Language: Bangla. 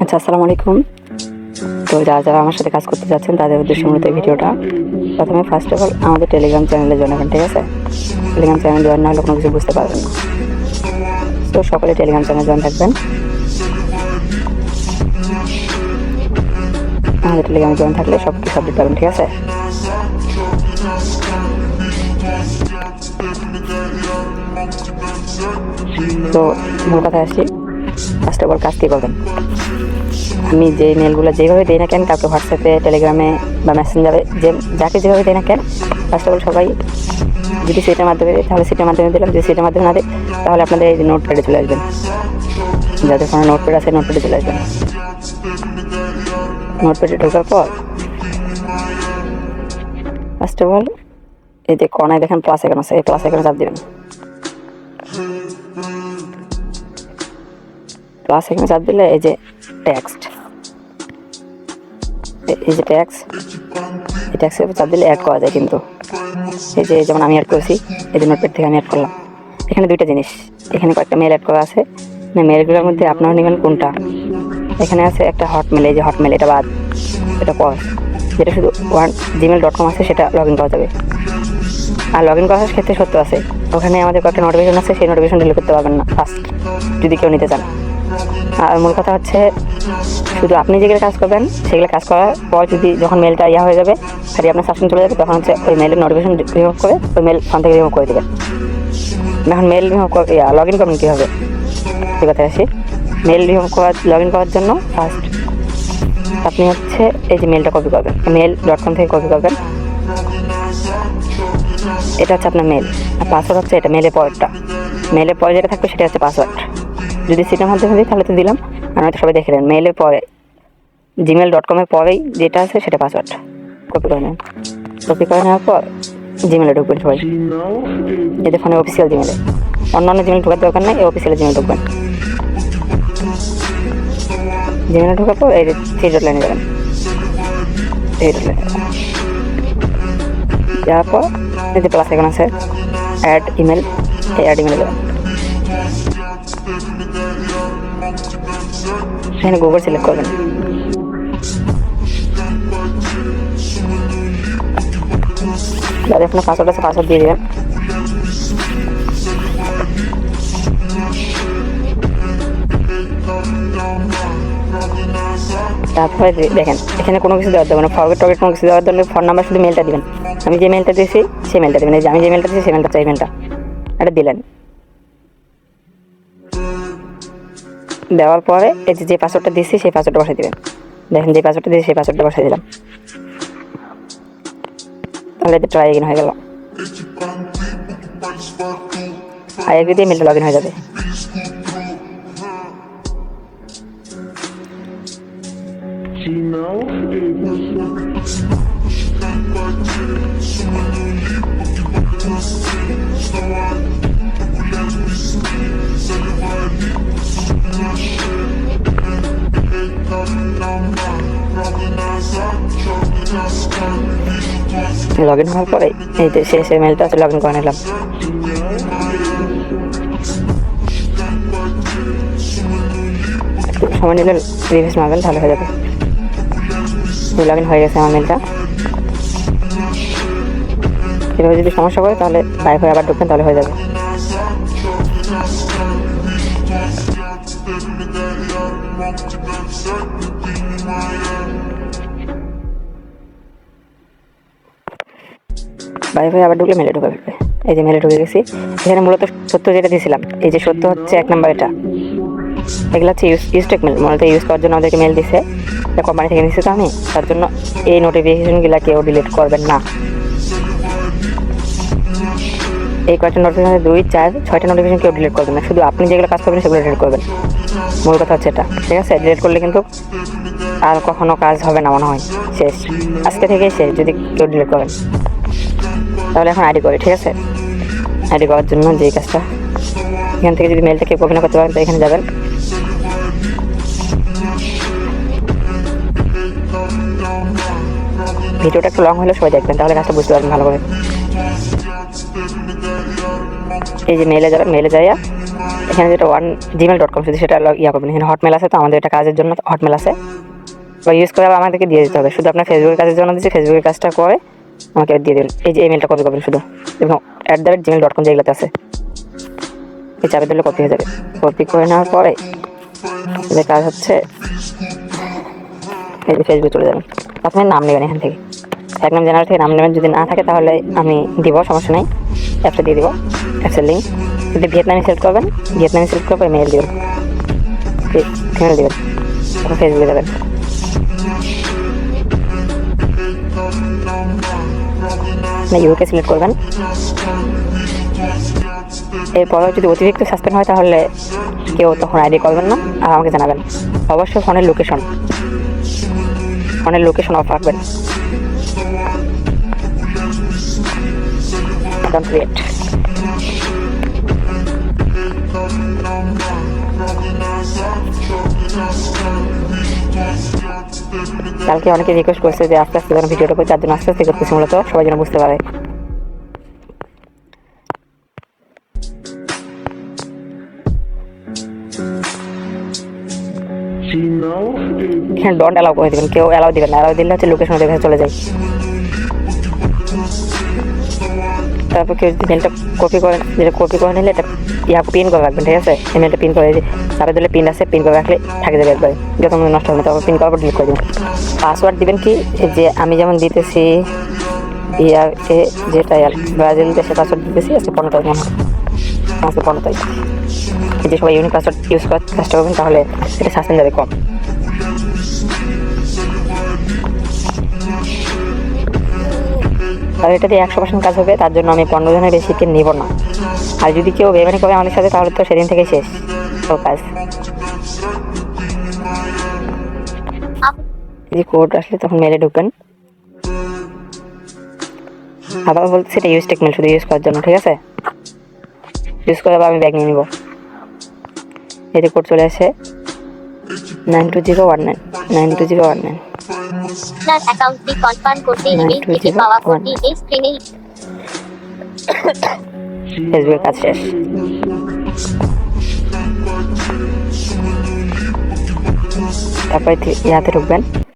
আচ্ছা আসসালামু আলাইকুম। তো যারা যারা আমার সাথে কাজ করতে যাচ্ছেন, তাদের উদ্দেশ্যে মূলত এই ভিডিওটা। প্রথমে ফার্স্ট অফ অল আমাদের টেলিগ্রাম চ্যানেলে জয়েন হবেন, ঠিক আছে? টেলিগ্রাম চ্যানেল জয়েন না হলে কোনো কিছু বুঝতে পারবেন তো সকলে টেলিগ্রাম চ্যানেল জয়েন থাকবেন। আমাদের টেলিগ্রামে জয়েন থাকলে সব কিছু আপডেট পাবেন, ঠিক আছে? তো মূল কথা আসছি। ফার্স্ট অফ অল কাজ কী করবেন আমি যে মেলগুলো যেভাবে দিই না কেন, কাউকে হোয়াটসঅ্যাপে টেলিগ্রামে বা মেসেঞ্জারে যে যাকে যেভাবে দিই না কেন ফার্স্ট অফ অল সবাই যদি সিটের মাধ্যমে তাহলে সিটের মাধ্যমে দিলাম। যদি সিটের মাধ্যমে না দিই তাহলে আপনাদের এই নোট প্যাডে চলে আসবেন। যাদের ফোনে নোট প্যাড আছে নোট প্যাডে চলে আসবেন। নোট প্যাডে ঢোকার পর ফার্স্ট অফ অল এই যে কর্নায় দেখেন প্লাস এখানে আছে, এই প্লাস এখানে চাপ দেবেন? প্লাস এখানে চাপ দিলে এই যে টেক্সট এই যে ট্যাক্স এই ট্যাক্সের উপর চাপ দিলে অ্যাড করা যায় কিন্তু। এই যে যেমন আমি অ্যাড করেছি, এই যে নোটপ্যাড থেকে আমি অ্যাড করলাম। এখানে দুইটা জিনিস, এখানে কয়েকটা মেল অ্যাড করা আছে। মানে মেলগুলোর মধ্যে আপনারা নেবেন কোনটা? এখানে আছে একটা হটমেল এই যে হটমেল এটা বাদ, এটা পজ যেটা শুধু ওয়ান জিমেল ডট কম আছে, সেটা লগ ইন করা যাবে। আর লগ ইন করার ক্ষেত্রে সত্য আছে, ওখানে আমাদের কয়েকটা নোটিফিকেশন আছে, সেই নোটিফিকেশন ডিলিট করতে পারবেন না ফার্স্ট যদি কেউ নিতে চান। আর মূল কথা হচ্ছে, শুধু আপনি যেগুলো কাজ করবেন, সেগুলো কাজ করার পর যদি যখন মেলটা ইয়া হয়ে যাবে খালি আপনার সাবস্ক্রিন চলে যাবে, তখন হচ্ছে ওই মেলের নোটিফিকেশন রিমুভ করে, ওই মেল ফোন থেকে রিমুভ করে দেবেন। এখন মেল রিমুভ ইয়া লগ ইন করবেন কীভাবে? সে কথায় আসি। মেল রিমুভ করার লগ ইন করার জন্য ফার্স্ট আপনি হচ্ছে এই যে মেলটা কপি করবেন মেল ডট কম থেকে কপি করবেন। এটা হচ্ছে আপনার মেল আর পাসওয়ার্ড হচ্ছে এটা মেলের পরেরটা। মেলের পরে যেটা থাকবে সেটা হচ্ছে পাসওয়ার্ড যদি সিটের মাধ্যমে দিই তাহলে তো দিলাম। আর নয়তো সবাই দেখে নেন। মেলের পরে জিমেল ডট কমের পরেই যেটা আছে সেটা পাসওয়ার্ড কপি করে নেন। কপি করে নেওয়ার পর জিমেলে ঢুকবেন সবাই। এতে ফোনে অফিসিয়াল জিমেলে অন্য অন্য জিমেল ঢোকার দরকার নেই, এই অফিসিয়াল জিমেল ঢুকবেন। জিমেলে ঢোকার পর এই থ্রি ডট লাইনে যাবেন। থ্রি ডট লাইনে যাওয়ার পর, এই প্লাস এখন আছে অ্যাড ইমেল এই অ্যাড ইমেলে যাবেন। এখানে গুগল সিলেক্ট করবেন। যাদের আপনার পাসওয়ার্ড আছে পাসওয়ার্ড দিয়ে দেবেন। তারপরে দেখেন, এখানে কোনো কিছু দেওয়ার দেবেন ফরগেট টর্গেট কোনো কিছু দেওয়ার জন্য ফোন নাম্বার শুধু মেলটা দিবেন। আমি যে মেলটা দিয়েছি সেই মেলটা দেবেন। যে আমি যে মেলটা দিয়েছি সেই মেলটা চাই মেলটা এটা দিলেন। দেওয়ার পরে এই যে যে পাসওয়ার্ডটা দিয়েছি, সেই পাসওয়ার্ডটা বসাই দিবেন। দেখেন যে পাসওয়ার্ডটা দিয়েছি, সেই পাসওয়ার্ডটা বসাই দিলাম। তাহলে এটা ট্রাই এগিন হয়ে গেল। আর এগুলো দিয়ে মেলটা লগ হয়ে যাবে। লগ ইন হওয়ার পরে এই যে শেষ মেলটা আছে লগ ইন করে নিলাম। সময় নিলে রিভিউস মারবেন তাহলে হয়ে যাবে। লগ ইন হয়ে গেছে আমার মেলটা এভাবে যদি সমস্যা করে তাহলে বাইক হয়ে আবার ঢুকবেন, তাহলে হয়ে যাবে। বাইরে হয়ে আবার ঢুকলে মেলে ঢুকে ফেলবে। এই যে মেলে ঢুকে গেছি। এখানে মূলত সত্য যেটা দিয়েছিলাম, এই যে সত্য হচ্ছে এক নাম্বার এটা। এগুলো হচ্ছে ইউজ ইউজটেক মেল মূলত ইউজ করার জন্য আমাদেরকে মেল দিছে। কোম্পানি থেকে নিচ্ছি তো আমি, তার জন্য এই নোটিফিকেশনগুলো কেউ ডিলিট করবেন না। এই কয়েকটা নোটিফিকেশন দুই, চার, ছয়টা নোটিফিকেশন কেউ ডিলিট করবেন না। শুধু আপনি যেগুলো কাজ করবেন, সেগুলো ডিলিট করবেন। মূল কথা হচ্ছে এটা, ঠিক আছে? ডিলিট করলে কিন্তু আর কখনো কাজ হবে না মনে হয়। শেষ। আজকে থেকেই শেষ, যদি কেউ ডিলিট করেন তাহলে এখন আইডি করি, ঠিক আছে? আইডি করার জন্য যে কাজটা, এখান থেকে যদি মেলটা কেউ কপি করতে পারেন তো এখানে যাবেন। ভিডিওটা একটু লং হলে সবাই দেখবেন, তাহলে কাজটা বুঝতে পারবেন ভালো করে। এই যে মেলে যাবেন মেলে যাইয়া, এখানে যেটা ওয়ান জিমেল ডট কম শুধু সেটা ইয়া করবেন। এখানে হটমেল আছে, তো আমাদের এটা কাজের জন্য হটমেল আছে। বা ইউজ করে আমাদেরকে দিয়ে দিতে হবে। শুধু আপনার ফেসবুকের কাজের জন্য দিচ্ছি ফেসবুকের কাজটা করে আমাকে দিয়ে দেবেন। এই যে ইমেলটা কপি করবেন শুধু। এবং at the rate Gmail dot com যেগুলোতে আছে। এই চাপে দিলে কপি হয়ে যাবে। কপি করে নেওয়ার পরে যে কাজ হচ্ছে এই যে ফেসবুক চলে যাবেন। প্রথমে নাম নেবেন এখান থেকে। এক নাম জেনারেল থেকে নাম নেবেন। যদি না থাকে তাহলে আমি দিব, সমস্যা নেই। অ্যাপটা দিয়ে দিব। অ্যাপসের লিঙ্ক যদি ভিয়েতনামি সিলেক্ট করবেন, ভিয়েতনামি সিলেক্ট করে মেল দেবেন। মেল দেবেন। তারপর ফেসবুকে যাবেন। না ইউকে সিলেক্ট করবেন। এরপরে যদি অতিরিক্ত সাসপেন্ড হয়, তাহলে কেউ তখন আইডি করবেন না, আর আমাকে জানাবেন। অবশ্যই ফোনের লোকেশন ফোনের লোকেশন অফ রাখবেন। ডোন্ট ক্রিয়েট কালকে অনেকে রিকোয়েস্ট করছে যে আস্তে আস্তে যেন ভিডিওটা করে চার জন্য আস্তে আস্তে করতেছি, মূলত সবাই যেন বুঝতে পারে। এখানে ডন্ট অ্যালাউ করে দেবেন, কেউ অ্যালাউ দিবেন না অ্যালাউ দিলে হচ্ছে লোকেশন দেখে চলে যায়। তারপর কেউ যদি মেলটা কপি করে যেটা কপি করে নিলে এটা ইয়া পিন করে রাখবেন, ঠিক আছে? এই মেলটা পিন করে তারপরে দিলে পিন আছে পিন করে রাখলে থাকে যাবে একবার। যত নষ্ট হবে তারপর পিন করার পর ডিলিট করে দেবেন। পাসওয়ার্ড দিবেন কি? যে আমি যেমন দিতেছি ইয়ার এ যেটা ব্রাজিল দেশে পাসওয়ার্ড দিতেছি, আজকে পনেরো তারিখ মনে আজকে পনেরো তারিখ। যে সবাই ইউনিক পাসওয়ার্ড ইউজ করার চেষ্টা করবেন, তাহলে এটা সাসপেন্ড যাবে কম। আর এটা দিয়ে একশো পার্সেন্ট কাজ হবে, তার জন্য আমি পনেরো জনের বেশিকে নিব না। আর যদি কেউ বেমানি করে আমাদের সাথে, তাহলে তো সেদিন থেকে শেষ। তো কাজ। যদি কোড আসলে তখন মেলে ঢুকবেন আবার বলতে সেটা ইউজ টেকমেল শুধু ইউজ করার জন্য, ঠিক আছে? ইউজ করে আবার আমি ব্যাগ নিয়ে নিব। যে কোড চলে আসে। Nine two zero one nine nine two zero one nine আপনার অ্যাকাউন্টটি কনফার্ম করতে ইমেল থেকে পাওয়া কোডটি এই স্ক্রিনে ফেসবুক কাজ শেষ তারপরে ইয়াতে ঢুকবেন।